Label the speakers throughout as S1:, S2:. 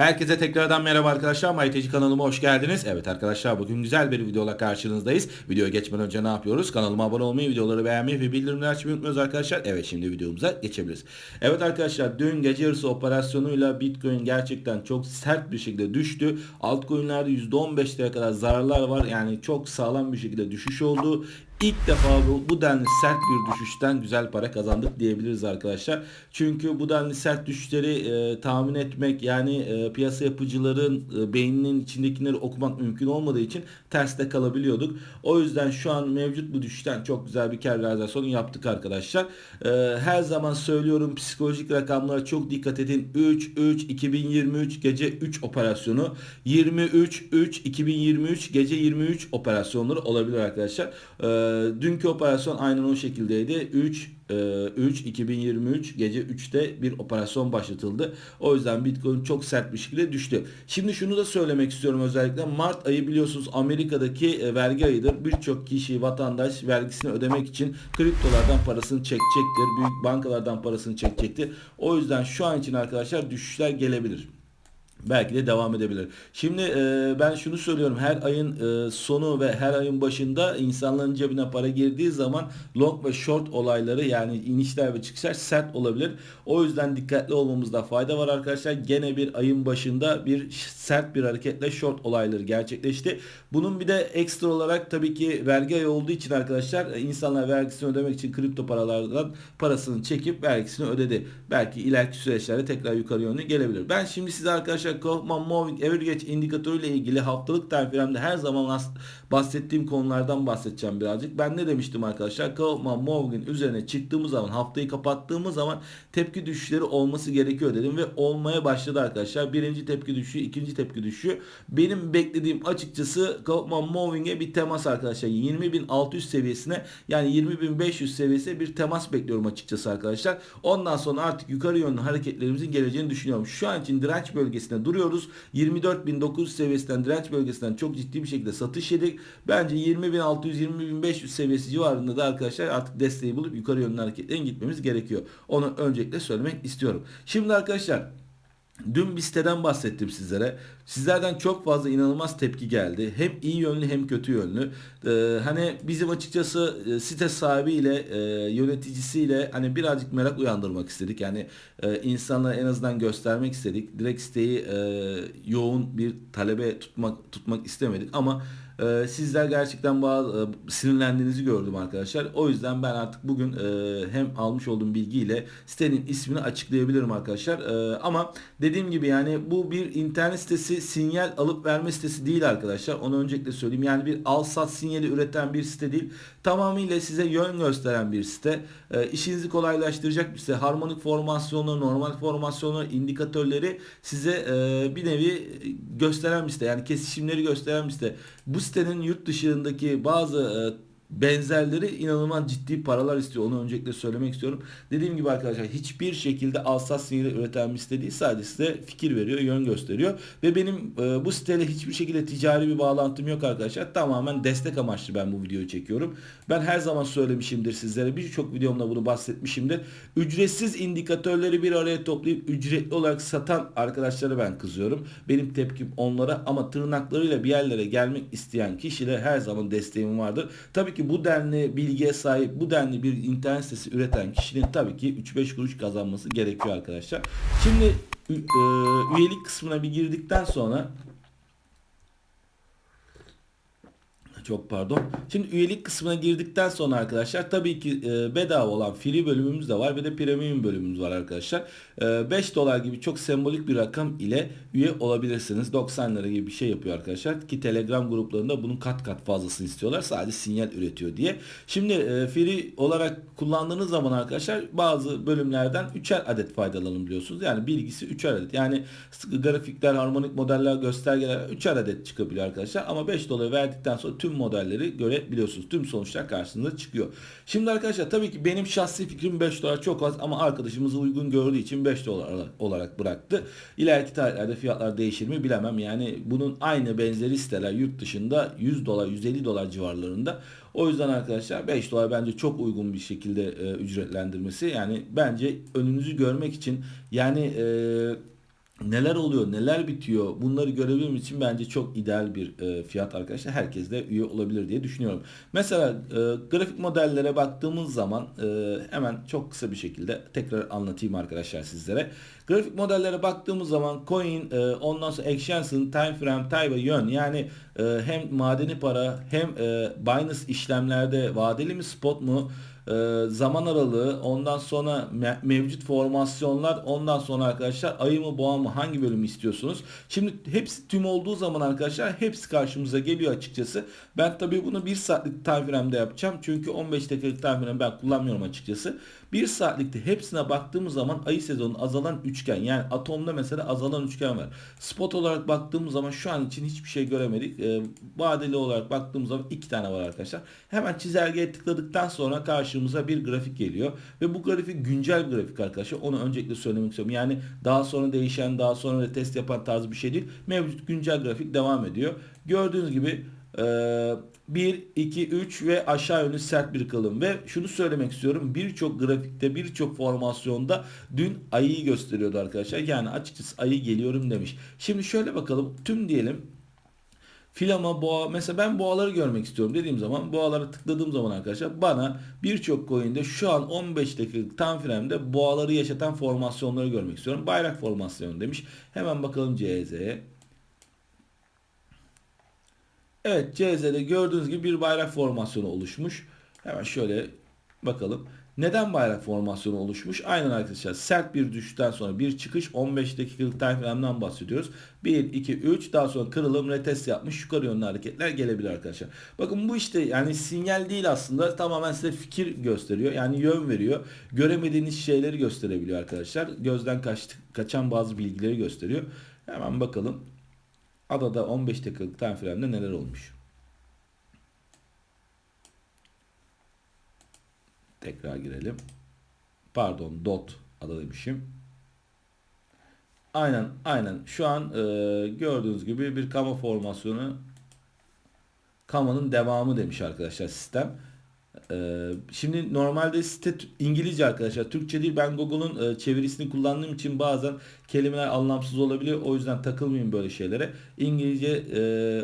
S1: Herkese tekrardan merhaba arkadaşlar. MyTeci kanalıma hoş geldiniz. Evet arkadaşlar bugün güzel bir videoyla karşınızdayız. Videoya geçmeden önce ne yapıyoruz? Kanalıma abone olmayı, videoları beğenmeyi ve bildirimleri açmayı unutmuyoruz arkadaşlar. Evet şimdi videomuza geçebiliriz. Evet arkadaşlar dün gece yarısı operasyonuyla Bitcoin gerçekten çok sert bir şekilde düştü. Altcoin'lerde %15'lere kadar zararlar var. Yani çok sağlam bir şekilde düşüş oldu. İlk defa bu, bu denli sert bir düşüşten güzel para kazandık diyebiliriz arkadaşlar. Çünkü bu denli sert düşüşleri e, tahmin etmek yani e, piyasa yapıcıların e, beyninin içindekileri okumak mümkün olmadığı için terste kalabiliyorduk. O yüzden şu an mevcut bu düşüşten çok güzel bir kar realizasyonu yaptık arkadaşlar. E, her zaman söylüyorum psikolojik rakamlara çok dikkat edin. 3 3 2023 gece 3 operasyonu 23 3 2023 gece 23 operasyonları olabilir arkadaşlar. E, dünkü operasyon aynen o şekildeydi. 3 3 2023 gece 3'te bir operasyon başlatıldı. O yüzden Bitcoin çok sert bir şekilde düştü. Şimdi şunu da söylemek istiyorum özellikle Mart ayı biliyorsunuz Amerika'daki e, vergi ayıdır. Birçok kişi vatandaş vergisini ödemek için kriptolardan parasını çekecektir. Büyük bankalardan parasını çekecektir. O yüzden şu an için arkadaşlar düşüşler gelebilir. Belki de devam edebilir. Şimdi e, ben şunu söylüyorum. Her ayın e, sonu ve her ayın başında insanların cebine para girdiği zaman long ve short olayları yani inişler ve çıkışlar sert olabilir. O yüzden dikkatli olmamızda fayda var arkadaşlar. Gene bir ayın başında bir sert bir hareketle short olayları gerçekleşti. Bunun bir de ekstra olarak tabii ki vergi ayı olduğu için arkadaşlar insanlar vergisini ödemek için kripto paralardan parasını çekip vergisini ödedi. Belki ileriki süreçlerde tekrar yukarı yönlü gelebilir. Ben şimdi size arkadaşlar arkadaşlar Kaufman Moving Average indikatörü ile ilgili haftalık tarifemde her zaman bahsettiğim konulardan bahsedeceğim birazcık. Ben ne demiştim arkadaşlar? Kaufman Moving'in üzerine çıktığımız zaman haftayı kapattığımız zaman tepki düşüşleri olması gerekiyor dedim ve olmaya başladı arkadaşlar. Birinci tepki düşüşü, ikinci tepki düşüşü. Benim beklediğim açıkçası Kaufman Moving'e bir temas arkadaşlar. 20.600 seviyesine yani 20.500 seviyesine bir temas bekliyorum açıkçası arkadaşlar. Ondan sonra artık yukarı yönlü hareketlerimizin geleceğini düşünüyorum. Şu an için direnç bölgesine duruyoruz. 24.900 seviyesinden direnç bölgesinden çok ciddi bir şekilde satış yedik. Bence 20.600-20.500 seviyesi civarında da arkadaşlar artık desteği bulup yukarı yönlü hareketlerin gitmemiz gerekiyor. Onu öncelikle söylemek istiyorum. Şimdi arkadaşlar Dün bir siteden bahsettim sizlere. Sizlerden çok fazla inanılmaz tepki geldi. Hem iyi yönlü hem kötü yönlü. Ee, hani bizim açıkçası e, site sahibiyle e, yöneticisiyle hani birazcık merak uyandırmak istedik. Yani e, insanlara en azından göstermek istedik. Direkt siteyi e, yoğun bir talebe tutmak tutmak istemedik ama ee, sizler gerçekten bazı e, sinirlendiğinizi gördüm arkadaşlar. O yüzden ben artık bugün e, hem almış olduğum bilgiyle sitenin ismini açıklayabilirim arkadaşlar. E, ama dediğim gibi yani bu bir internet sitesi sinyal alıp verme sitesi değil arkadaşlar. Onu öncelikle söyleyeyim. Yani bir al sat sinyali üreten bir site değil. Tamamıyla size yön gösteren bir site. E, işinizi kolaylaştıracak bir site. Harmonik formasyonları, normal formasyonları, indikatörleri size e, bir nevi gösteren bir site. Yani kesişimleri gösteren bir site. Bu sitenin yurt dışındaki bazı e, benzerleri inanılmaz ciddi paralar istiyor. Onu öncelikle söylemek istiyorum. Dediğim gibi arkadaşlar hiçbir şekilde alsat sinyali üreten bir site değil. Sadece size fikir veriyor, yön gösteriyor. Ve benim e, bu siteyle hiçbir şekilde ticari bir bağlantım yok arkadaşlar. Tamamen destek amaçlı ben bu videoyu çekiyorum. Ben her zaman söylemişimdir sizlere. Birçok videomda bunu bahsetmişimdir. Ücretsiz indikatörleri bir araya toplayıp ücretli olarak satan arkadaşlara ben kızıyorum. Benim tepkim onlara ama tırnaklarıyla bir yerlere gelmek isteyen kişilere her zaman desteğim vardır. Tabii ki ki bu denli bilgiye sahip, bu denli bir internet sitesi üreten kişinin tabii ki 3-5 kuruş kazanması gerekiyor arkadaşlar. Şimdi e, üyelik kısmına bir girdikten sonra Çok pardon. Şimdi üyelik kısmına girdikten sonra arkadaşlar tabii ki e, bedava olan free bölümümüz de var ve de premium bölümümüz var arkadaşlar. E, 5 dolar gibi çok sembolik bir rakam ile üye olabilirsiniz. 90 lira gibi bir şey yapıyor arkadaşlar. Ki Telegram gruplarında bunun kat kat fazlasını istiyorlar. Sadece sinyal üretiyor diye. Şimdi e, free olarak kullandığınız zaman arkadaşlar bazı bölümlerden 3'er adet faydalanabiliyorsunuz. Yani bilgisi 3'er adet. Yani grafikler, harmonik modeller, göstergeler 3'er adet çıkabiliyor arkadaşlar. Ama 5 dolar verdikten sonra tüm modelleri görebiliyorsunuz. Tüm sonuçlar karşınıza çıkıyor. Şimdi arkadaşlar tabii ki benim şahsi fikrim 5 dolar çok az ama arkadaşımız uygun gördüğü için 5 dolar olarak bıraktı. İleriki tarihlerde fiyatlar değişir mi bilemem. Yani bunun aynı benzeri siteler yurt dışında 100 dolar 150 dolar civarlarında. O yüzden arkadaşlar 5 dolar bence çok uygun bir şekilde e, ücretlendirmesi. Yani bence önünüzü görmek için yani e, neler oluyor, neler bitiyor bunları görebilmem için bence çok ideal bir e, fiyat arkadaşlar. Herkes de üye olabilir diye düşünüyorum. Mesela e, grafik modellere baktığımız zaman e, hemen çok kısa bir şekilde tekrar anlatayım arkadaşlar sizlere. Grafik modellere baktığımız zaman coin, e, ondan sonra extension, time frame, time yön yani e, hem madeni para hem e, Binance işlemlerde vadeli mi spot mu e, zaman aralığı ondan sonra me- mevcut formasyonlar ondan sonra arkadaşlar ayı mı boğa mı hangi bölümü istiyorsunuz? Şimdi hepsi tüm olduğu zaman arkadaşlar hepsi karşımıza geliyor açıkçası. Ben tabii bunu 1 saatlik time frame'de yapacağım. Çünkü 15 dakikalık time frame ben kullanmıyorum açıkçası. 1 saatlikte hepsine baktığımız zaman ayı sezonu azalan üçgen yani atomda mesela azalan üçgen var. Spot olarak baktığımız zaman şu an için hiçbir şey göremedik. E, vadeli olarak baktığımız zaman iki tane var arkadaşlar. Hemen çizelgeye tıkladıktan sonra karşımıza bir grafik geliyor. Ve bu grafik güncel bir grafik arkadaşlar. Onu öncelikle söylemek istiyorum. Yani daha sonra değişen, daha sonra retest yapan tarzı bir şey değil. Mevcut güncel grafik devam ediyor. Gördüğünüz gibi 1, 2, 3 ve aşağı yönlü sert bir kılım. Ve şunu söylemek istiyorum. Birçok grafikte, birçok formasyonda dün ayıyı gösteriyordu arkadaşlar. Yani açıkçası ayı geliyorum demiş. Şimdi şöyle bakalım. Tüm diyelim Filama, boğa mesela ben boğaları görmek istiyorum dediğim zaman boğalara tıkladığım zaman arkadaşlar bana birçok coin'de şu an 15 dakikalık time frame'de boğaları yaşatan formasyonları görmek istiyorum. Bayrak formasyonu demiş. Hemen bakalım CZ'ye. Evet CZ'de gördüğünüz gibi bir bayrak formasyonu oluşmuş. Hemen şöyle bakalım. Neden bayrak formasyonu oluşmuş? Aynen arkadaşlar sert bir düşüşten sonra bir çıkış 15 dakikalık time frame'den bahsediyoruz. 1, 2, 3 daha sonra kırılım retest yapmış yukarı yönlü hareketler gelebilir arkadaşlar. Bakın bu işte yani sinyal değil aslında tamamen size fikir gösteriyor. Yani yön veriyor. Göremediğiniz şeyleri gösterebiliyor arkadaşlar. Gözden kaçtı, kaçan bazı bilgileri gösteriyor. Hemen bakalım. Adada 15 dakikalık time frame'de neler olmuş. Tekrar girelim. Pardon dot ada demişim. Aynen aynen şu an e, gördüğünüz gibi bir kama formasyonu kamanın devamı demiş arkadaşlar sistem. Ee, şimdi normalde site İngilizce arkadaşlar. Türkçe değil. Ben Google'un e, çevirisini kullandığım için bazen kelimeler anlamsız olabiliyor. O yüzden takılmayın böyle şeylere. İngilizce e,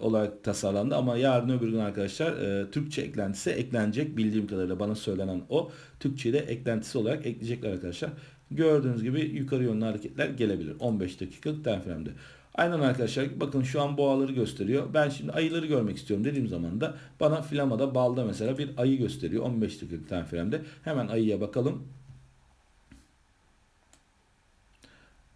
S1: olarak tasarlandı ama yarın öbür gün arkadaşlar e, Türkçe eklentisi eklenecek. Bildiğim kadarıyla bana söylenen o. Türkçe'yi de eklentisi olarak ekleyecekler arkadaşlar. Gördüğünüz gibi yukarı yönlü hareketler gelebilir. 15 dakikalık time frame'de. Aynen arkadaşlar bakın şu an boğaları gösteriyor. Ben şimdi ayıları görmek istiyorum dediğim zaman da bana filamada balda mesela bir ayı gösteriyor. 15 dakikalık time frame'de. Hemen ayıya bakalım.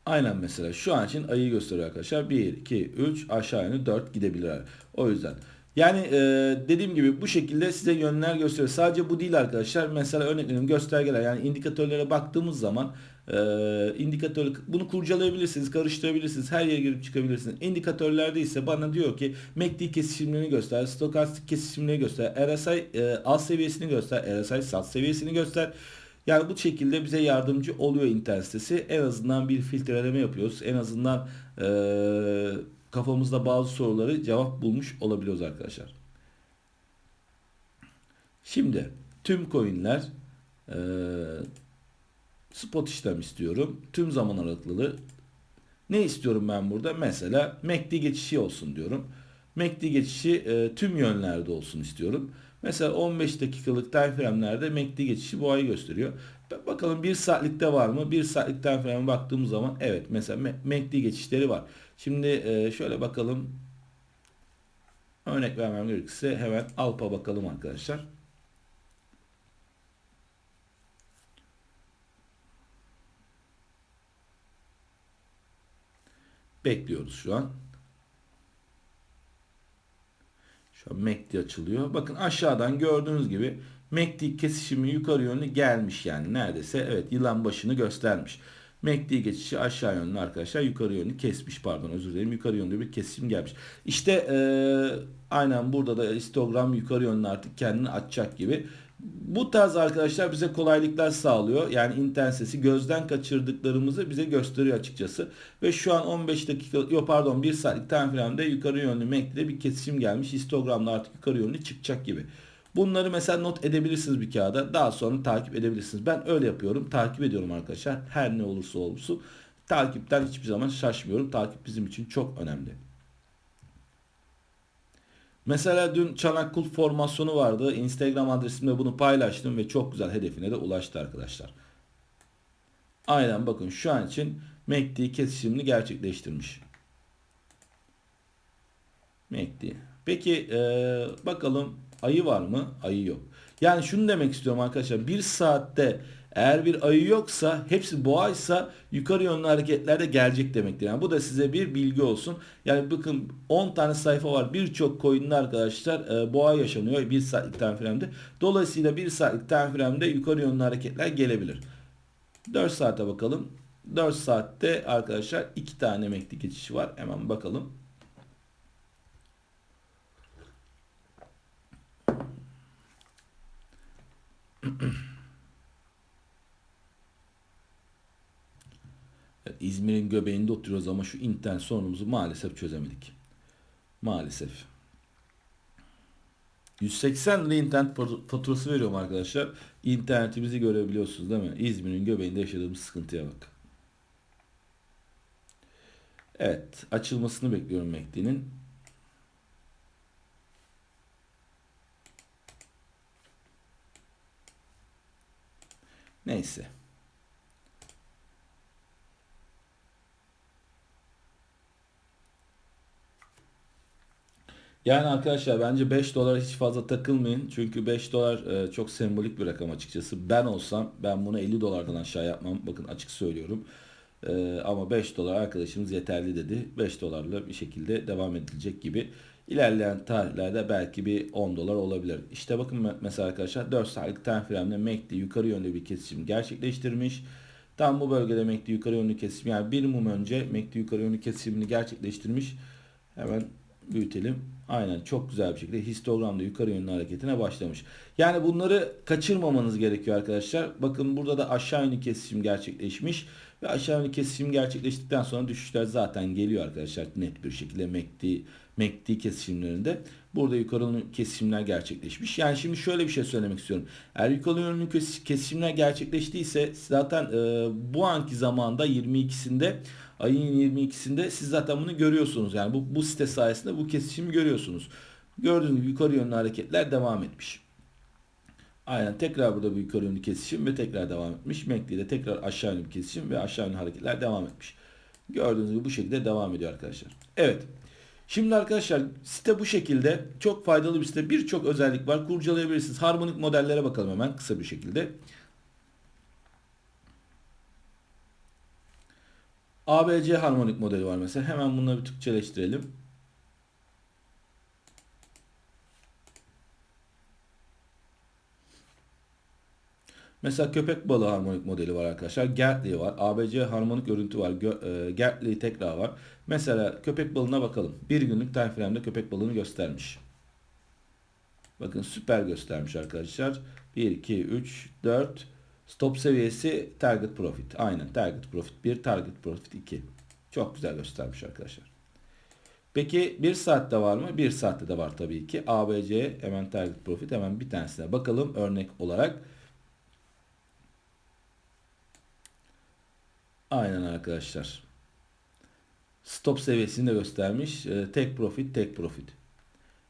S1: Aynen mesela şu an için ayı gösteriyor arkadaşlar. 1, 2, 3 aşağı yönlü 4 gidebilirler. O yüzden yani e, dediğim gibi bu şekilde size yönler gösteriyor. Sadece bu değil arkadaşlar. Mesela örnek veriyorum göstergeler yani indikatörlere baktığımız zaman e, indikatör bunu kurcalayabilirsiniz, karıştırabilirsiniz. Her yere girip çıkabilirsiniz. İndikatörlerde ise bana diyor ki MACD kesişimlerini göster, stokastik kesişimleri göster, RSI e, alt seviyesini göster, RSI sat seviyesini göster. Yani bu şekilde bize yardımcı oluyor internet sitesi. En azından bir filtreleme yapıyoruz. En azından eee kafamızda bazı soruları cevap bulmuş olabiliyoruz arkadaşlar. Şimdi tüm coinler e, spot işlem istiyorum. Tüm zaman aralıkları ne istiyorum ben burada? Mesela MACD geçişi olsun diyorum. MACD geçişi e, tüm yönlerde olsun istiyorum. Mesela 15 dakikalık time frame'lerde MACD geçişi bu ayı gösteriyor. Bakalım 1 saatlikte var mı? 1 saatlik time frame'e baktığımız zaman evet mesela MACD geçişleri var. Şimdi e, şöyle bakalım. Örnek vermem gerekirse hemen Alp'a bakalım arkadaşlar. Bekliyoruz şu an. Şu an MACD açılıyor. Bakın aşağıdan gördüğünüz gibi MACD kesişimi yukarı yönlü gelmiş yani neredeyse evet yılan başını göstermiş. MACD geçişi aşağı yönlü arkadaşlar yukarı yönlü kesmiş pardon özür dilerim yukarı yönlü bir kesim gelmiş. İşte ee, aynen burada da histogram yukarı yönlü artık kendini açacak gibi. Bu tarz arkadaşlar bize kolaylıklar sağlıyor. Yani internet sesi gözden kaçırdıklarımızı bize gösteriyor açıkçası. Ve şu an 15 dakika yok pardon 1 saatlik time frame'de yukarı yönlü MACD'de bir kesişim gelmiş. Histogramda artık yukarı yönlü çıkacak gibi. Bunları mesela not edebilirsiniz bir kağıda. Daha sonra takip edebilirsiniz. Ben öyle yapıyorum. Takip ediyorum arkadaşlar. Her ne olursa olsun takipten hiçbir zaman şaşmıyorum. Takip bizim için çok önemli. Mesela dün Çanakkul formasyonu vardı. Instagram adresimde bunu paylaştım ve çok güzel hedefine de ulaştı arkadaşlar. Aynen bakın şu an için MACD kesişimini gerçekleştirmiş. MACD. Peki ee, bakalım ayı var mı? Ayı yok. Yani şunu demek istiyorum arkadaşlar. Bir saatte eğer bir ayı yoksa hepsi boğaysa yukarı yönlü hareketler de gelecek demektir. Yani bu da size bir bilgi olsun. Yani bakın 10 tane sayfa var. Birçok coin'de arkadaşlar e, boğa yaşanıyor bir saatlik time. Dolayısıyla bir saatlik time yukarı yönlü hareketler gelebilir. 4 saate bakalım. 4 saatte arkadaşlar 2 tane emekli geçişi var. Hemen bakalım. İzmir'in göbeğinde oturuyoruz ama şu internet sorunumuzu maalesef çözemedik. Maalesef. 180 lira internet faturası veriyorum arkadaşlar. İnternetimizi görebiliyorsunuz değil mi? İzmir'in göbeğinde yaşadığımız sıkıntıya bak. Evet. Açılmasını bekliyorum MACD'nin. Neyse. Yani arkadaşlar bence 5 dolar hiç fazla takılmayın. Çünkü 5 dolar e, çok sembolik bir rakam açıkçası. Ben olsam ben bunu 50 dolardan aşağı yapmam. Bakın açık söylüyorum. E, ama 5 dolar arkadaşımız yeterli dedi. 5 dolarla bir şekilde devam edilecek gibi. İlerleyen tarihlerde belki bir 10 dolar olabilir. İşte bakın mesela arkadaşlar 4 saatlik time frame'de MACD yukarı yönlü bir kesişim gerçekleştirmiş. Tam bu bölgede MACD yukarı yönlü kesişim yani bir mum önce MACD yukarı yönlü kesimini gerçekleştirmiş. Hemen büyütelim. Aynen çok güzel bir şekilde histogramda yukarı yönlü hareketine başlamış. Yani bunları kaçırmamanız gerekiyor arkadaşlar. Bakın burada da aşağı yönlü kesişim gerçekleşmiş. Ve aşağı yönlü kesişim gerçekleştikten sonra düşüşler zaten geliyor arkadaşlar. Net bir şekilde MACD, MACD kesişimlerinde. Burada yukarı yönlü kesişimler gerçekleşmiş. Yani şimdi şöyle bir şey söylemek istiyorum. Eğer yukarı yönlü kesişimler gerçekleştiyse zaten e, bu anki zamanda 22'sinde ayın 22'sinde siz zaten bunu görüyorsunuz. Yani bu, bu site sayesinde bu kesişimi görüyorsunuz. Gördüğünüz gibi yukarı yönlü hareketler devam etmiş. Aynen tekrar burada bir yukarı yönlü kesişim ve tekrar devam etmiş. MACD'de tekrar aşağı yönlü kesişim ve aşağı yönlü hareketler devam etmiş. Gördüğünüz gibi bu şekilde devam ediyor arkadaşlar. Evet. Şimdi arkadaşlar site bu şekilde çok faydalı bir site. Birçok özellik var. Kurcalayabilirsiniz. Harmonik modellere bakalım hemen kısa bir şekilde. ABC harmonik modeli var mesela. Hemen bunları bir Türkçeleştirelim. Mesela köpek balığı harmonik modeli var arkadaşlar. Gertli var. ABC harmonik örüntü var. E, Gertli tekrar var. Mesela köpek balığına bakalım. Bir günlük time frame'de köpek balığını göstermiş. Bakın süper göstermiş arkadaşlar. 1, 2, 3, 4, Stop seviyesi target profit. Aynen target profit 1, target profit 2. Çok güzel göstermiş arkadaşlar. Peki 1 saatte var mı? 1 saatte de var tabii ki. ABC hemen target profit hemen bir tanesine bakalım örnek olarak. Aynen arkadaşlar. Stop seviyesini de göstermiş. E, tek profit, tek profit.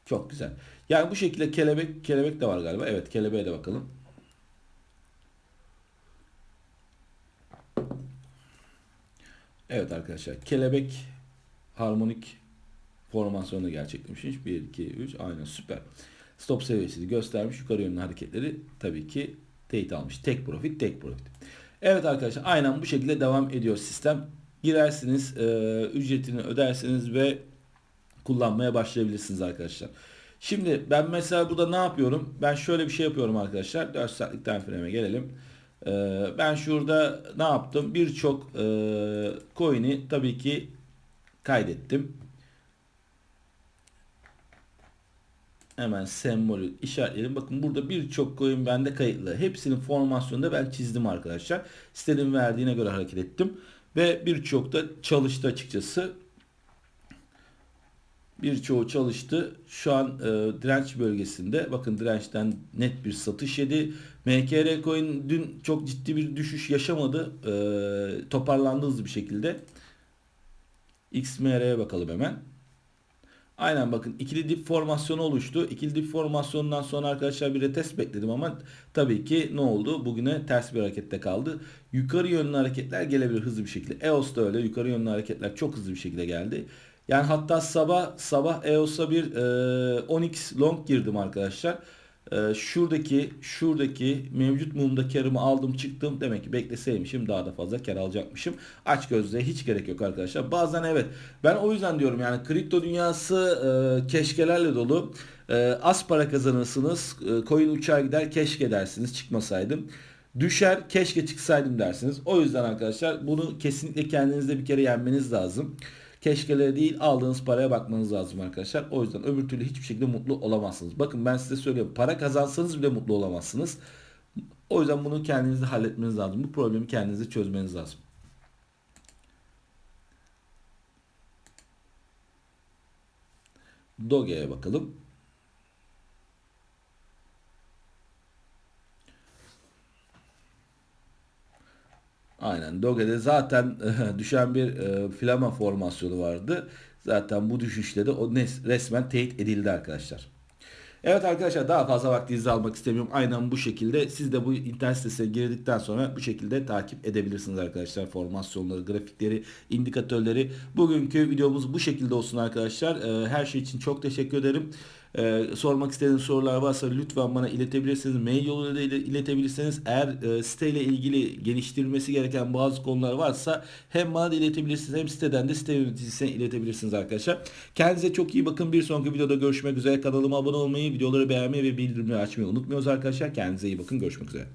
S1: Çok güzel. Yani bu şekilde kelebek kelebek de var galiba. Evet, kelebeğe de bakalım. Evet arkadaşlar kelebek harmonik formasyonu gerçekleşmiş. 1, 2, 3 aynen süper. Stop seviyesini göstermiş. Yukarı yönlü hareketleri tabii ki teyit almış. Tek profit tek profit. Evet arkadaşlar aynen bu şekilde devam ediyor sistem. Girersiniz e, ücretini ödersiniz ve kullanmaya başlayabilirsiniz arkadaşlar. Şimdi ben mesela burada ne yapıyorum? Ben şöyle bir şey yapıyorum arkadaşlar. 4 saatlik time gelelim. Ee, ben şurada ne yaptım? Birçok e, coin'i tabii ki kaydettim. Hemen sembolü işaretleyelim. Bakın burada birçok coin bende kayıtlı. Hepsinin formasyonunu da ben çizdim arkadaşlar. Sitenin verdiğine göre hareket ettim. Ve birçok da çalıştı açıkçası. Birçoğu çalıştı. Şu an e, direnç bölgesinde. Bakın dirençten net bir satış yedi. MKR coin dün çok ciddi bir düşüş yaşamadı. E, toparlandı hızlı bir şekilde. XMR'ye bakalım hemen. Aynen bakın ikili dip formasyonu oluştu. İkili dip formasyonundan sonra arkadaşlar bir retest bekledim ama tabii ki ne oldu? Bugüne ters bir harekette kaldı. Yukarı yönlü hareketler gelebilir hızlı bir şekilde. EOS da öyle. Yukarı yönlü hareketler çok hızlı bir şekilde geldi. Yani hatta sabah sabah EOS'a bir e, 10x long girdim arkadaşlar. E, şuradaki şuradaki mevcut mumda karımı aldım çıktım. Demek ki bekleseymişim daha da fazla kar alacakmışım. Aç gözle hiç gerek yok arkadaşlar. Bazen evet ben o yüzden diyorum yani kripto dünyası e, keşkelerle dolu. E, az para kazanırsınız. E, coin uçar gider keşke dersiniz çıkmasaydım. Düşer keşke çıksaydım dersiniz. O yüzden arkadaşlar bunu kesinlikle kendinizde bir kere yenmeniz lazım. Keşkelere değil aldığınız paraya bakmanız lazım arkadaşlar. O yüzden öbür türlü hiçbir şekilde mutlu olamazsınız. Bakın ben size söylüyorum. Para kazansanız bile mutlu olamazsınız. O yüzden bunu kendinizde halletmeniz lazım. Bu problemi kendinizde çözmeniz lazım. Doge'ye bakalım. Aynen Doge'de zaten düşen bir e, flama formasyonu vardı. Zaten bu düşüşle de o resmen teyit edildi arkadaşlar. Evet arkadaşlar daha fazla vaktinizi almak istemiyorum. Aynen bu şekilde siz de bu internet sitesine girdikten sonra bu şekilde takip edebilirsiniz arkadaşlar. Formasyonları, grafikleri, indikatörleri. Bugünkü videomuz bu şekilde olsun arkadaşlar. Ee, her şey için çok teşekkür ederim. Ee, sormak istediğiniz sorular varsa lütfen bana iletebilirsiniz. Mail yoluyla da ile- iletebilirsiniz. Eğer e, siteyle ilgili geliştirilmesi gereken bazı konular varsa hem bana da iletebilirsiniz hem siteden de site yöneticisine iletebilirsiniz arkadaşlar. Kendinize çok iyi bakın. Bir sonraki videoda görüşmek üzere. Kanalıma abone olmayı, videoları beğenmeyi ve bildirimleri açmayı unutmuyoruz arkadaşlar. Kendinize iyi bakın. Görüşmek üzere.